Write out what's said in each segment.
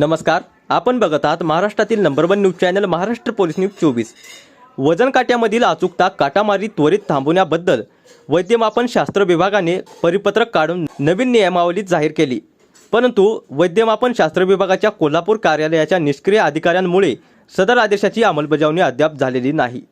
नमस्कार. आपण बघत आहात महाराष्ट्रातील number one news channel Maharashtra police news चोवीस. वजन काट्यामधील अचूकता काटामारी त्वरित थांबवण्याबद्दल वैद्यमापन शास्त्र विभागाने परिपत्रक काढून नवीन नियमावली जाहीर केली. परंतु वैद्यमापन शास्त्र विभागाच्या कोल्हापूर कार्यालयाच्या निष्क्रिय अधिकाऱ्यांमुळे सदर आदेशाची अंमलबजावणी अद्याप झालेली नाही.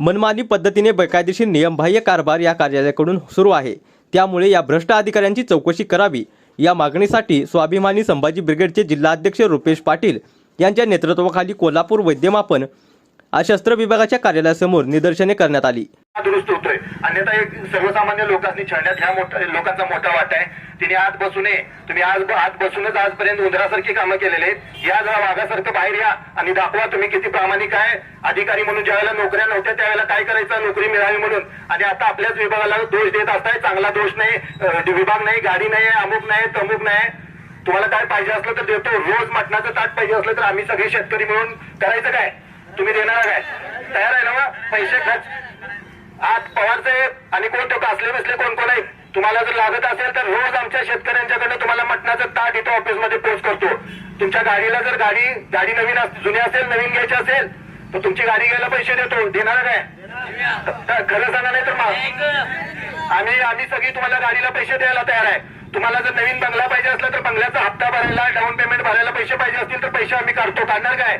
मनमानी पद्धतीने बेकायदेशीर नियमबाह्य कारभार या कार्यालयाकडून सुरू आहे. त्यामुळे या भ्रष्ट अधिकाऱ्यांची चौकशी करावी या मागणीसाठी स्वाभिमानी संभाजी ब्रिगेडचे जिल्हाध्यक्ष रुपेश पाटील यांच्या नेतृत्वाखाली कोल्हापूर वैद्यमापन शस्त्र विभागाच्या कार्यालयासमोर निदर्शने करण्यात आली. दुरुस्त होतोय. अन्यथा एक सर्वसामान्य लोकांनी छळण्यात ह्या मोठा लोकांचा मोठा वाटा आहे. तिने आत बसू नये. तुम्ही आज आत बसूनच आजपर्यंत उंदरासारखी कामं केलेले आहेत. या जरा वाघासारखं बाहेर या आणि दाखवा तुम्ही किती प्रामाणिक आहे. अधिकारी म्हणून ज्यावेळेला नोकऱ्या नव्हत्या त्यावेळेला काय करायचं? नोकरी मिळावी म्हणून. आणि आता आपल्याच विभागाला दोष देत असताय. चांगला दोष नाही. विभाग नाही गाडी नाही अमुक नाही तमुक नाही. तुम्हाला काय पाहिजे असलं तर देतो. रोज मटणाचं ताट पाहिजे असलं तर आम्ही सगळे शेतकरी मिळून करायचं काय? तुम्ही देणार काय? तयार आहे ना पैसे खर्च. आज पवार साहेब आणि कोण तो कासले बिसले कोण कोण आहे तुम्हाला जर लागत असेल तर रोज आमच्या शेतकऱ्यांच्याकडनं तुम्हाला मटणाचं ताट इथं ऑफिसमध्ये पोच करतो. तुमच्या गाडीला जर गाडी गाडी नवीन जुनी असेल नवीन घ्यायची असेल तर तुमची गाडी घ्यायला पैसे देतो. देणार काय? खरं सांगा नाही तर मग आम्ही आम्ही सगळी तुम्हाला गाडीला पैसे द्यायला तयार आहे. तुम्हाला जर नवीन बंगला पाहिजे असला तर बंगल्याचा हप्ता भरायला डाऊन पेमेंट भरायला पैसे पाहिजे असतील तर पैसे आम्ही काढतो. काढणार काय?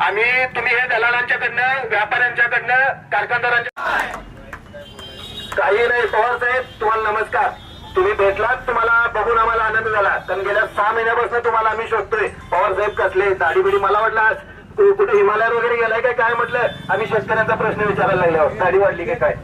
आम्ही तुम्ही हे दलालांच्याकडनं व्यापाऱ्यांच्याकडनं कारखानदारांच्या काही नाही पवार साहेब तुम्हाला नमस्कार. तुम्ही भेटलात तुम्हाला बघून आम्हाला आनंद झाला. कारण गेल्या सहा महिन्यापासून तुम्हाला आम्ही शोधतोय. पवार साहेब कसले दाढीबिडी मला वाटलं कुठे हिमालयात वगैरे गेलाय काय काय म्हटलं? आम्ही शेतकऱ्यांचा प्रश्न विचारायला लागल्यावर दाढी वाढली की काय?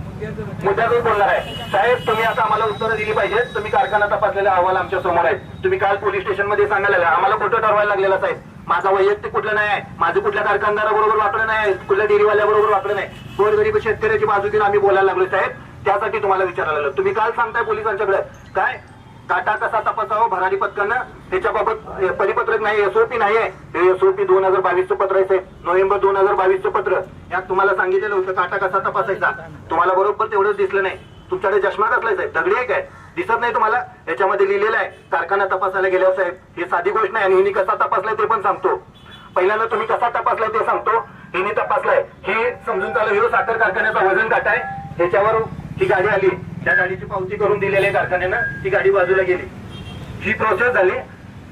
मुद्द्यातच बोलणार आहे. साहेब तुम्ही आता आम्हाला उत्तरं दिली पाहिजेत. तुम्ही कारखाना तपासलेला अहवाल आमच्यासमोर आहे. तुम्ही काल पोलीस स्टेशनमध्ये सांगायला लागला. आम्हाला कुठं ठरवायला लागलेला साहेब. माझा वैयक्तिक कुठलं नाही. माझं कुठल्या कारखानदाराबरोबर वाकडं नाही. आहे कुठल्या डेअरीवाल्याबरोबर वाकडं नाही. गोरगरीब शेतकऱ्याची बाजू घेऊन आम्ही बोलायला लागलो साहेब. त्यासाठी तुम्हाला विचारायला लागलो तुम्ही काल सांगताय पोलिसांच्याकडे. काय? काटा कसा तपासावा? भरारी पथकानं? त्याच्याबाबत परिपत्रक नाही एसओपी नाही आहे हे एसओपी दोन हजार बावीसचं पत्र आहे साहेब. नोव्हेंबर दोन हजार बावीसचं पत्र. यात तुम्हाला सांगितलेलं होतं काटा कसा तपासायचा? तुम्हाला बरोबर तेवढंच दिसलं नाही. तुमच्याकडे चष्मा कसलाय साहेब? दगडी आहे काय? दिसत नाही तुम्हाला? याच्यामध्ये लिहिलेलं आहे कारखाना तपासायला गेल्यावर साहेब हे साधी गोष्ट नाही आणि हिने कसा तपासलाय ते पण सांगतो. पहिल्यांदा तुम्ही कसा तपासलाय ते सांगतो. हिने तपासलाय हे समजून चालू हिरो साखर कारखान्याचा वजन काटा आहे. ह्याच्यावर ही गाडी आली. त्या गाडीची पावती करून दिलेली आहे कारखान्यानं. ती गाडी बाजूला गेली. ही प्रोसेस झाली.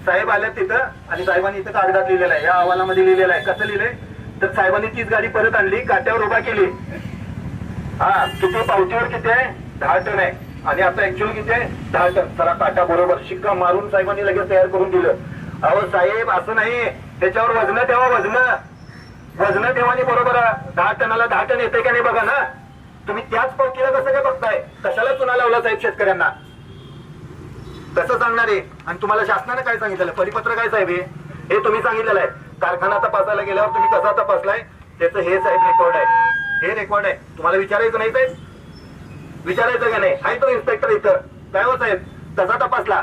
साहेब आल्या तिथं आणि साहेबांनी इथं कागदात लिहिलेलं आहे. या अहवालामध्ये लिहिलेलं आहे. कसं लिहिलंय? तर साहेबांनी तीच गाडी परत आणली काट्यावर उभा केली. हा किती पावतीवर किती आहे? दहा टन आहे. आणि आता ऍक्च्युअल किती आहे दहा टन चला काटा बरोबर शिक्का मारून साहेबांनी लगेच तयार करून दिलं. अहो साहेब असं नाही. त्याच्यावर वजन ठेवा वजन. वजन ठेवानी बरोबर दहा टनाला दहा टन येते का नाही बघा ना. तुम्ही त्याच पावतीला कसं काय बघताय? कशाला चुना लावला साहेब शेतकऱ्यांना? कसं सांगणार आहे आणि तुम्हाला शासनाने काय सांगितलं परिपत्र काय साहेब हे? हे तुम्ही सांगितलेलं आहे. कारखाना तपासायला गेल्यावर तुम्ही कसा तपासलाय? त्याचं हे साहेब रेकॉर्ड आहे. हे रेकॉर्ड आहे. तुम्हाला विचारायचं नाही साहेब विचारायचं का नाही? आहे तो इन्स्पेक्टर इथं. काय हो साहेब? तसा तपासला.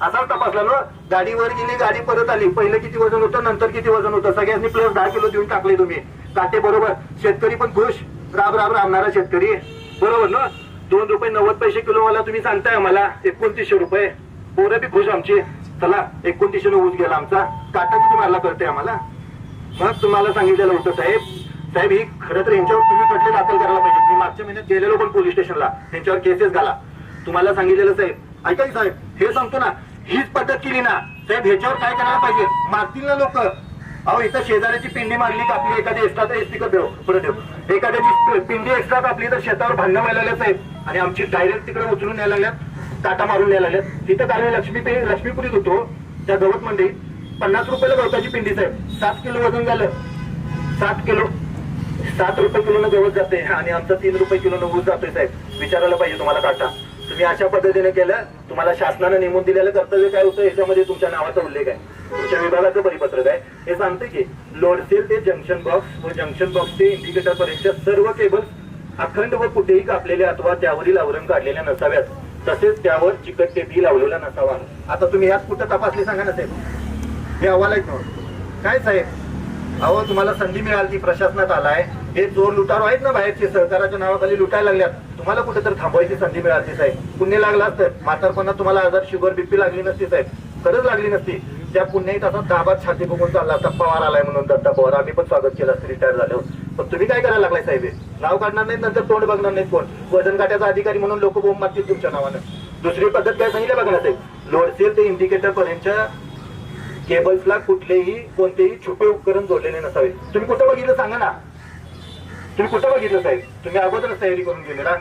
असाच तपासला ना? गाडीवर गेली गाडी परत आली. पहिलं किती वजन होतं नंतर किती वजन होतं? सगळ्यांनी प्लस दहा किलो देऊन टाकले तुम्ही. काटे बरोबर. शेतकरी पण खुश. राब राब राबणारा शेतकरी. बरोबर ना? दोन रुपये नव्वद पैसे किलो मला तुम्ही सांगताय आम्हाला. एकोणतीसशे रुपये. पोरं बी खुश आमची. चला एकोणतीसशे ऊस गेला आमचा. काटा किती मारला करते आम्हाला? मग तुम्हाला सांगितलेलं होतं साहेब साहेब ही खरं तर यांच्यावर तुम्ही खटले दाखल करायला पाहिजे? मी मागच्या महिन्यात गेलेलो पण पोलीस स्टेशनला त्यांच्यावर केसेस घाला. तुम्हाला सांगितलेलं साहेब. ऐका साहेब हे सांगतो ना हीच पद्धत केली ना साहेब ह्याच्यावर काय करायला पाहिजे? मारतील ना लोक. अहो इथं शेजाऱ्याची पिंडी मारली का आपली? एखादी एक्स्ट्रा तर एसटी देऊ पुढे देऊ एखाद्याची पिंडी एक्स्ट्रा कापली तर शेतावर भांडणं व्हायला साहेब. आणि आमची डायरेक्ट तिकडे उचलून न्यायला लागल्यात काटा मारून न्यायला लागल्यात. तिथं काल लक्ष्मी पे लक्ष्मीपुरीत होतो त्या गवत मंडईत पन्नास रुपयाला गवताची पिंडी साहेब. सात किलो वजन झालं. सात किलो. सात रुपये किलो गवत जाते आणि आमचा तीन रुपये किलो ऊस जातोय साहेब विचारायला पाहिजे तुम्हाला काटा. तुम्ही अशा पद्धतीने केलं तुम्हाला शासनानं नेमून दिलेलं कर्तव्य काय होतं याच्यामध्ये तुमच्या नावाचा उल्लेख आहे. तुमच्या विभागाचं परिपत्रक आहे. हे सांगते की लोडसेल ते जंक्शन बॉक्स व जंक्शन बॉक्स ते इंडिकेटर पर्यंतच्या सर्व केबल्स अखंड व कुठेही कापलेले अथवा त्यावरील आवरण काढलेल्या नसाव्यात. तसेच त्यावर चिकट टेपी लावलेला नसावा. आता तुम्ही यात कुठं तपासले सांगा ना साहेब. हे अहवाल आहेत काय साहेब? अहो तुम्हाला संधी मिळाली ती प्रशासनात आलाय. हे चोर लुटारो आहेत ना बाहेरचे? सहकाराच्या नावाखाली लुटायला लागल्यात. तुम्हाला कुठे तर थांबवायची संधी मिळाली साहेब. पुण्य लागला असतं. म्हातारपणात तुम्हाला आजार शुगर बीपी लागली नसती साहेब. खरंच लागली नसती. त्या पुण्याही असा दाबात छाती बघून चालला आता पवार आलाय म्हणून दत्ता पवार. आम्ही पण स्वागत केलं असतं. रिटायर झाल्यावर पण तुम्ही काय करायला लागलाय साहेब नाव काढणार नाहीत नंतर तोंड बघणार नाहीत कोण? वजन काट्याचा अधिकारी म्हणून लोक बोंब मारतील तुमच्या नावानं. दुसरी पद्धत काय सांगितलं बघा साहेब? लोडसेल ते इंडिकेटर पर्यंतच्या केबल्सला कुठलेही कोणतेही छुपे उपकरण जोडलेले नसावे. तुम्ही कुठं बघितलं सांगा ना? तुम्ही कुठं बघितलं साहेब? तुम्ही अगोदरच तयारी करून गेलेला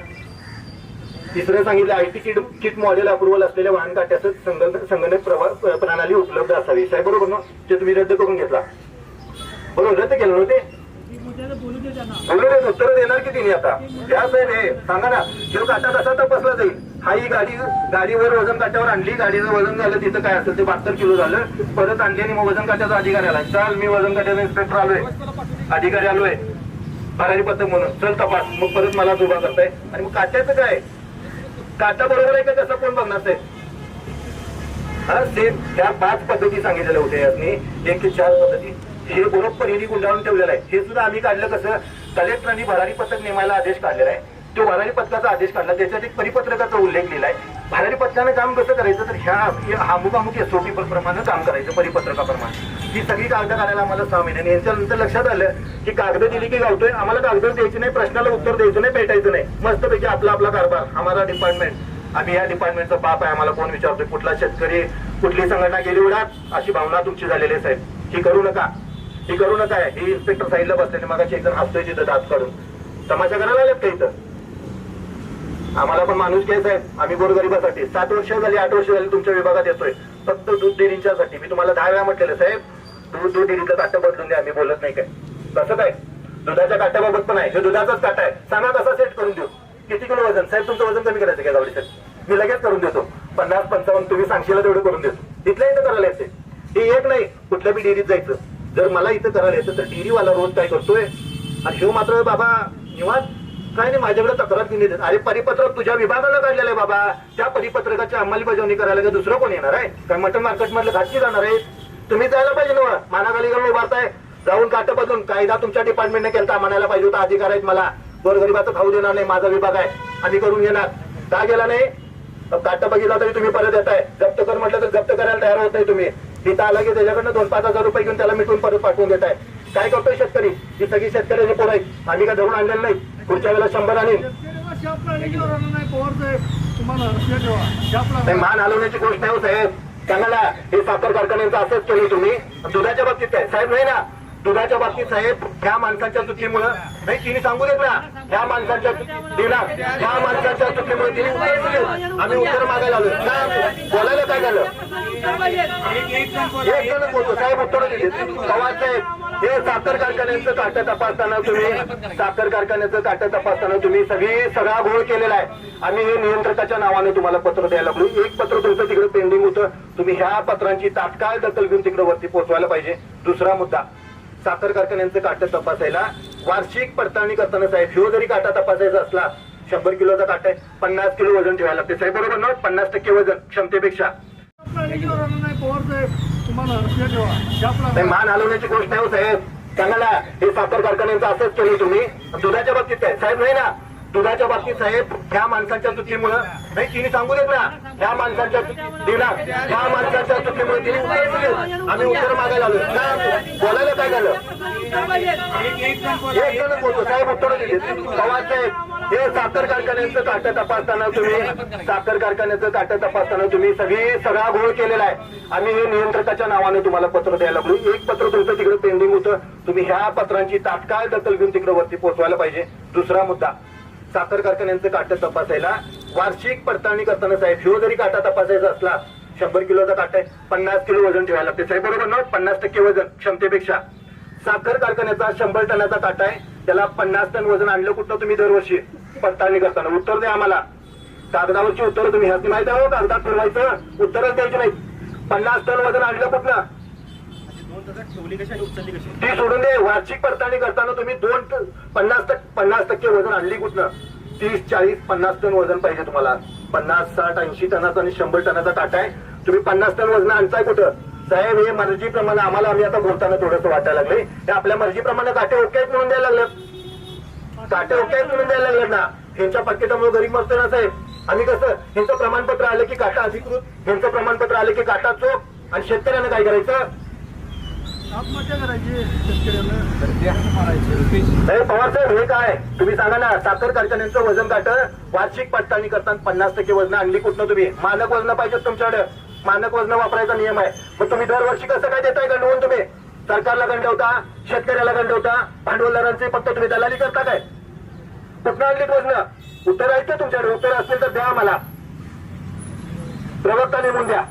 तिसरं सांगितलं I T kit kit model approval असलेल्या वाहन काट्याचं संगणक संगणक प्रवा- प्रणाली उपलब्ध असावी. साहेब बरोबर ना? ते तुम्ही रद्द करून घेतला. बरोबर रद्द केलं नव्हते बोलू देत उत्तर देणार की तिने आता? त्या साहेब हे सांगा ना. जो काटा कसा तपासला जाईल? हा ही गाडी गाडीवर वजन काट्यावर आणली गाडीचं वजन झालं तिथं काय असेल ते बहात्तर किलो झालं. परत आणली आणि मग वजन काट्याचा अधिकारी आला. चाल मी वजन काट्याचा इन्स्पेक्टर आलोय. अधिकारी आलोय. भरारी पथक म्हणून. चल तपास. मग परत मला उभा करताय. आणि मग काट्याचं काय? काटा बरोबर आहे का? कसं कोण बघणार ते? हा सेम त्या पाच पद्धती सांगितलेल्या होत्या यातनी एक ते चार पद्धती. हे बरोबर हिनी गुंडाळून ठेवलेलं आहे. हे सुद्धा आम्ही काढलं कसं? कलेक्टरांनी भरारी पथक नेमायला आदेश काढलेला आहे. तो भरारी पथकाचा आदेश काढला. त्याच्यात एक परिपत्रकाचा उल्लेख लिहिलाय भरारी पथकानं काम कसं करायचं? तर ह्या ह्या अमुक एसओपी प्रमाणे काम करायचं परिपत्रकाप्रमाणे. ही सगळी कागद काढायला आम्हाला सहा महिन्याने यांच्यानंतर लक्षात आलं की कागद दिली की गावतोय. आम्हाला कागद द्यायची नाही प्रश्नाला उत्तर द्यायचं नाही भेटायचं नाही. मस्तपैकी आपला आपला कारभार आम्हाला डिपार्टमेंट आम्ही या डिपार्टमेंटचा बाप आहे आम्हाला कोण विचारतोय? कुठला शेतकरी कुठली संघटना गेली उडात अशी भावना तुमची झालेली आहे साहेब. ही करू नका. ही करू नका. ही इन्स्पेक्टर साईडला बसलेले. मगाशी एकदम हसतोय तिथं दात काढून. तमाशा करायला आलेत का इथं? आम्हाला पण माणूस घ्यायचा आहे. आम्ही गोरगरिबासाठी. सात वर्ष झाली आठ वर्ष झाली तुमच्या विभागात येतोय. फक्त दूध डेअरींच्यासाठी. मी तुम्हाला दहा वेळा म्हटलेलं साहेब दूध दूध डेअरीचं काटं बदलून द्या. आम्ही बोलत नाही काय. कसं काय? दुधाच्या काट्याबाबत पण आहे. हे दुधाचाच काटा आहे. सांगा कसा सेट करून देऊ? किती किलो वजन? साहेब तुमचं वजन कमी करायचं काय गावडी साहेब मी लगेच करून देतो. पन्नास पंचावन्न तुम्ही सांगशील तेवढं करून देतो. इथल्या इथं करायला येते. हे एक नाही. कुठल्या बी डेअरीत जायचं. जर मला इथं करायला येतं तर डेअरीवाला रोज काय करतोय? आणि शिव मात्र बाबा निवांत. काय नाही माझ्याकडे तक्रार दिली अरे परिपत्रक तुझ्या विभागाला काढलेलं आहे बाबा. त्या परिपत्रकाची अंमलबजावणी करायला का दुसरं कोण येणार आहे? काय मटन मार्केट मधलं घातली जाणार आहे. तुम्ही जायला पाहिजे ना मानाखाली घालून उभारताय. जाऊन काट बदलून. कायदा तुमच्या डिपार्टमेंटने केलता म्हणायला पाहिजे होता. अधिकार आहेत मला. गोरगरिबाचं खाऊ देणार नाही माझा विभाग आहे. आम्ही करून घेणार. का गेला नाही? काट बघितला तरी तुम्ही परत येताय. जप्त कर म्हटलं तर जप्त करायला तयार होत नाही तुम्ही. तिथं आला की त्याच्याकडनं दोन पाच हजार रुपये घेऊन त्याला मिटून परत पाठवून देताय. काय करतोय शेतकरी? ही सगळी शेतकऱ्याचे पोरं आहेत. आम्ही काय धरून आणलेलं नाही. पुढच्या वेळेला शंभर आणीन नाही, मान हलवण्याची गोष्ट आहे हो साहेब. त्यांना हे साखर कारखान्यांचं असंच केलं तुम्ही. दुधाच्या बाबतीत काय? साहेब नाही ना. दुधाच्या बाबतीत साहेब ह्या माणसाच्या चुकीमुळं नाही तिने सांगू देत ना. ह्या माणसाच्या दिला ह्या माणसाच्या चुकीमुळे तिने उत्तर दिले आम्ही उत्तर मागायला आलो बोलायला काय झालं? एक जण बोलतो. साहेब उत्तर दिले पवार साहेब हे साखर कारखान्यांचं काट तपासताना तुम्ही साखर कारखान्याचं काट तपासताना तुम्ही सगळी सगळा घोळ केलेला आहे. आम्ही हे नियंत्रकाच्या नावाने तुम्हाला पत्र द्यायला लागलो. एक पत्र तुमचं तिकडे पेंडिंग होतं. तुम्ही ह्या पत्रांची तात्काळ दखल घेऊन तिकडे वरती पोहोचवायला पाहिजे. दुसरा मुद्दा. साखर कारखान्यांचं काट तपासायला वार्षिक पडताळणी करताना साहेब ह्यो जरी काटा तपासायचा असला शंभर किलोचा काटा आहे पन्नास किलो वजन ठेवायला लागते. साहेब बरोबर ना? पन्नास टक्के वजन क्षमतेपेक्षा. नाही, मान हलवण्याची गोष्ट आहे हो साहेब. सांगायला हे साखर कारखान्यांचं असंच केलं तुम्ही. दुधाच्या बाबतीत काय साहेब नाही ना? दुधाच्या बाबतीत साहेब ह्या माणसाच्या चुकीमुळं नाही तिने सांगू देत ना. ह्या माणसाच्या दिला. ह्या माणसाच्या चुकीमुळे तिने उत्तर दिले. आम्ही उत्तर मागायला आलो बोलायला काय झालं? एक जण बोलतो. साहेब उत्तर दिले. पवार साहेब हे साखर कारखान्याचं काट तपासताना तुम्ही साखर कारखान्याचं काट तपासताना तुम्ही सगळी सगळा घोळ केलेला आहे. आम्ही हे नियंत्रकाच्या नावाने तुम्हाला पत्र द्यायला लागलो. एक पत्र तुमचं तिकडे पेंडिंग होतं. तुम्ही ह्या पत्रांची तात्काळ दखल घेऊन तिकडे वरती पोहोचवायला पाहिजे. दुसरा मुद्दा साखर कारखान्यांचं काटा तपासायला वार्षिक पडताळणी करताना साहेब ह्यो जरी काटा तपासायचा असला शंभर किलोचा काटा आहे पन्नास किलो वजन ठेवायला लागते. साहेब बरोबर ना? पन्नास टक्के वजन क्षमतेपेक्षा. साखर कारखान्याचा शंभर टनाचा काटा आहे त्याला पन्नास टन वजन आणलं कुठलं तुम्ही दरवर्षी पडताळणी करताना? उत्तर द्या आम्हाला. कागदावरची उत्तरं तुम्ही ह्याची माहिती आहो कागदात फिरवायचं? उत्तरच द्यायची नाही पन्नास टन वजन आणलं कुठलं ती सोडून दे. वार्षिक पडताळणी करताना तुम्ही दोन पन्नास टक्के पन्नास टक्के वजन आणली कुठनं? तीस चाळीस पन्नास टन वजन पाहिजे तुम्हाला. पन्नास साठ ऐंशी टनाचा आणि शंभर टनाचा टाटा आहे. तुम्ही पन्नास टन वजन आणताय कुठं? साहेब हे मर्जीप्रमाणे आम्हाला आम्ही आता बोलताना थोडंसं वाटायला लागले हे आपल्या मर्जीप्रमाणे काटे ओके म्हणून द्यायला लागलं काटे ओके म्हणून द्यायला लागले ना. ह्यांच्या पाकिटामुळे गरीब मरतोय ना साहेब. आम्ही कसं? ह्यांचं प्रमाणपत्र आलं की काटा अधिकृत? ह्यांचं प्रमाणपत्र आलं की काटा चोख? आणि शेतकऱ्यांना काय करायचं? हे काय? तुम्ही सांगा ना साखर कारखान्यांचं वजन काट वार्षिक पडताळणी करताना पन्नास टक्के वजन आणली कुठनं तुम्ही? मानक वजन पाहिजेत तुमच्याकडे. मानक वजन वापरायचा नियम आहे. मग तुम्ही दरवर्षी कसं काय देताय गंडवून तुम्ही? सरकारला गंडवता शेतकऱ्याला गंडवता भांडवलदारांचे फक्त तुम्ही दलाली करता काय? कुठनं आणलीत वजन? उत्तर आहे का तुमच्याकडे? उत्तर असतील तर द्या मला प्रवक्ता नेमून द्या.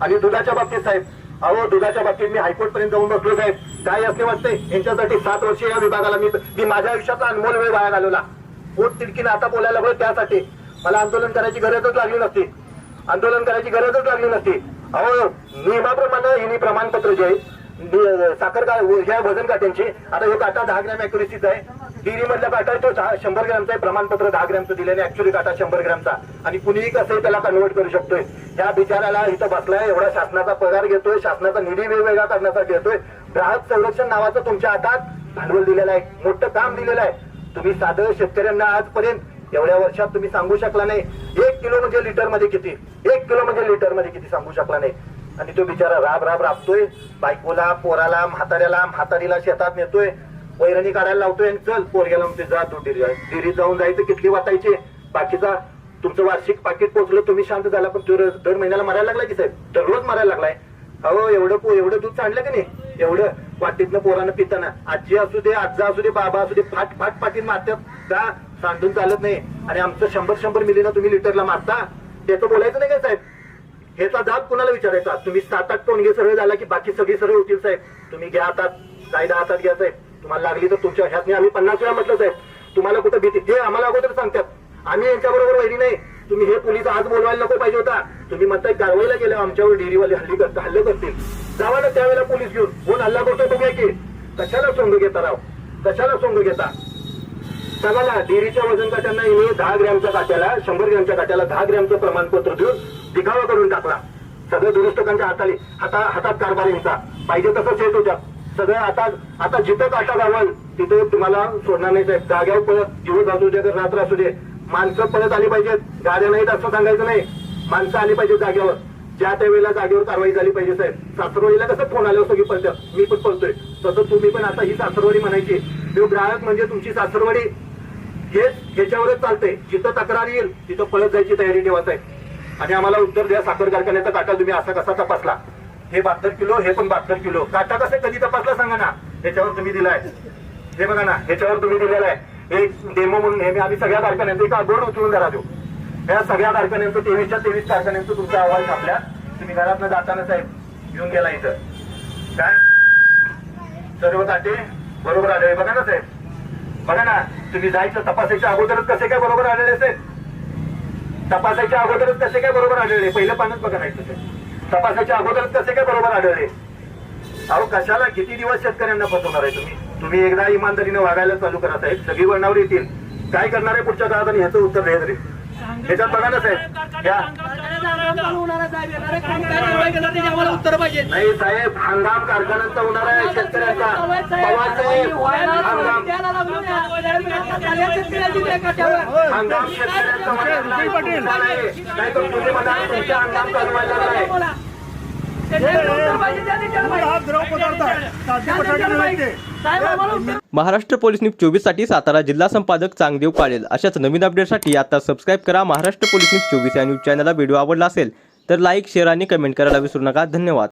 आणि दुधाच्या बाबतीत साहेब अहो दुधाच्या बाबतीत मी हायकोर्ट पर्यंत जाऊन बसलो साहेब. काय असे वाटते? यांच्यासाठी सात वर्ष या विभागाला मी मी माझ्या आयुष्याचा अनमोल वेळ वाया घालवला. पोट तिडकीनं आता बोलायला लागलो त्यासाठी. मला आंदोलन करायची गरजच लागली नसती. आंदोलन करायची गरजच लागली नसती. अहो नियमाप्रमाणे हिनी प्रमाणपत्र जे आहे, साखर का ह्या वजन काट्यांची आता हे काटा दहा ग्रॅम अॅक्युरेसीचा आहे. डिरी मधला काटा तो दहा- शंभर ग्रॅमचा आहे. प्रमाणपत्र दहा ग्रॅमचं दिल्याने ऍक्च्युअली काटा शंभर ग्रॅमचा. आणि कुणीही कसं त्याला कन्वर्ट करू शकतोय. ह्या बिचाराला इथं बसलाय. एवढा शासनाचा पगार घेतोय. शासनाचा निधी वेगवेगळा करण्यासाठी घेतोय. ग्राहक संरक्षण नावाचं तुमच्या हातात भांडवल दिलेलं आहे. मोठं काम दिलेलं आहे. तुम्ही साधं शेतकऱ्यांना आजपर्यंत एवढ्या वर्षात तुम्ही सांगू शकला नाही. एक किलो म्हणजे लिटरमध्ये किती? एक किलो म्हणजे लिटरमध्ये किती सांगू शकला नाही. आणि तो बिचारा राब राब राबतोय. बायकोला पोराला म्हाताऱ्याला म्हातारीला शेतात नेतोय. वैरणी काढायला लावतोय आणि चल पोरग्याला म्हणते जा तू डेरी जाऊन जायचं किती वाटायची बाकीचा तुमचं वार्षिक पाकिट पोचलं तुम्ही शांत झाला पण तो दर महिन्याला मारायला लागलाय की साहेब? दररोज मारायला लागलाय. अहो एवढं पो- एवढं दूध सांडलं की नाही? एवढं वाटीतनं पोरानं पिताना आजी असू दे आजा असू दे बाबा असू दे फाट फाट पाटीत मारतात. का सांडून चालत नाही. आणि आमचं शंभर शंभर मिलीनं तुम्ही लिटरला मारता? त्याचं बोलायचं नाही का साहेब? ह्याचा जाब कुणाला विचारायचा? तुम्ही सात आठ टोनगे सरळ झाला की बाकी सगळी सरळ होतील साहेब. तुम्ही घ्या हातात कायदा हातात घ्या साहेब. तुम्हाला लागली तर तुमच्या ह्यातने आम्ही पन्नास वेळा म्हटलं साहेब. तुम्हाला कुठं भीती? हे आम्हाला अगोदर सांगतात. आम्ही यांच्या बरोबर वैरी नाही. तुम्ही हे पोलीस आज बोलवायला नको पाहिजे होता. तुम्ही म्हणताय कारवाईला गेले आमच्यावर डेअरीवाले हल्ली करता हल्ले करतील. जावा ना त्यावेळेला पोलीस घेऊन. कोण हल्ला करतो बघूया की. कशाला सोंग घेता राव? कशाला सोंग घेता? सांगाला डेअरीच्या वजन काट्यांना हिने दहा ग्रॅमच्या काट्याला शंभर ग्रॅमच्या काट्याला दहा ग्रॅमचं प्रमाणपत्र देऊन दिखावा करून टाकला. सगळं दुरुस्तकांच्या हाताली हाता हातात कारभार यांचा. पाहिजे तसंच सेट होत्या सगळं आता आता जिथं काटा गावल तिथे तुम्हाला सोडणार नाही साहेब. जाग्यावर पळत दिवस असू दे तर रात्र असू दे. माणसं पळत आली पाहिजेत. गाड्या नाहीत असं सांगायचं नाही. माणसं आली पाहिजेत जागेवर ज्या त्या वेळेला जागेवर कारवाई झाली पाहिजे साहेब. सासरवाडीला कसं फोन आल्यावर सगळी पळत मी पण पळतोय. तसं तुम्ही पण आता ही सासरवाडी म्हणायची. तो ग्राहक म्हणजे तुमची सासरवाडी. हेच ह्याच्यावरच चालतंय. जिथं तक्रार येईल तिथं पळत जायची तयारी ठेवा साहेब. आणि आम्हाला उत्तर द्या साखर कारखान्याचा काटा तुम्ही असा कसा तपासला. हे बहात्तर किलो हे पण बहात्तर किलो. काटा कसं कधी तपासला सांगा ना? ह्याच्यावर तुम्ही दिलाय. हे बघा ना ह्याच्यावर तुम्ही दिलेला आहे. एक डेमो म्हणून हे आम्ही सगळ्या कारखान्यांचं एक बोर्ड उचलून घरा देऊ. या सगळ्या कारखान्यांचं तेवीसच्या तेवीस कारखान्यांचं तुमचा अहवाल छापल्या तुम्ही घरातनं जाताना साहेब घेऊन गेला इथं. काय? सर्व काटे बरोबर आले. बघा ना साहेब. बघा ना तुम्ही जायचं तपासायच्या अगोदरच कसे काय बरोबर आलेले साहेब? तपासायच्या अगोदरच कसे काय बरोबर आलेले? पहिलं पानच बघा नाही तपासाच्या तपासायच्या कसे काय बरोबर आढळले? अहो कशाला किती दिवस शेतकऱ्यांना फसवणार आहे तुम्ही? तुम्ही एकदा इमानदारीने वागायला चालू करा साहेब. सगळी वर्णावर येतील. काय करणार आहे पुढच्या काळात आणि ह्याचं उत्तर द्या रे ह्याच्यात बघा ना साहेब. उत्तर पाहिजे नाही साहेब. हंगाम कारखान्यांचा होणार आहे शेतकऱ्यांचा. हंगाम. महाराष्ट्र पोलीस न्यूज चोवीससाठी सातारा जिल्हा संपादक चांगदेव काळेल अशाच नवीन अपडेटसाठी आता सबस्क्राईब करा महाराष्ट्र पोलीस न्यूज चोवीस या न्यूज चॅनलला व्हिडिओ आवडला असेल तर लाईक शेअर आणि कमेंट करायला विसरू नका. धन्यवाद.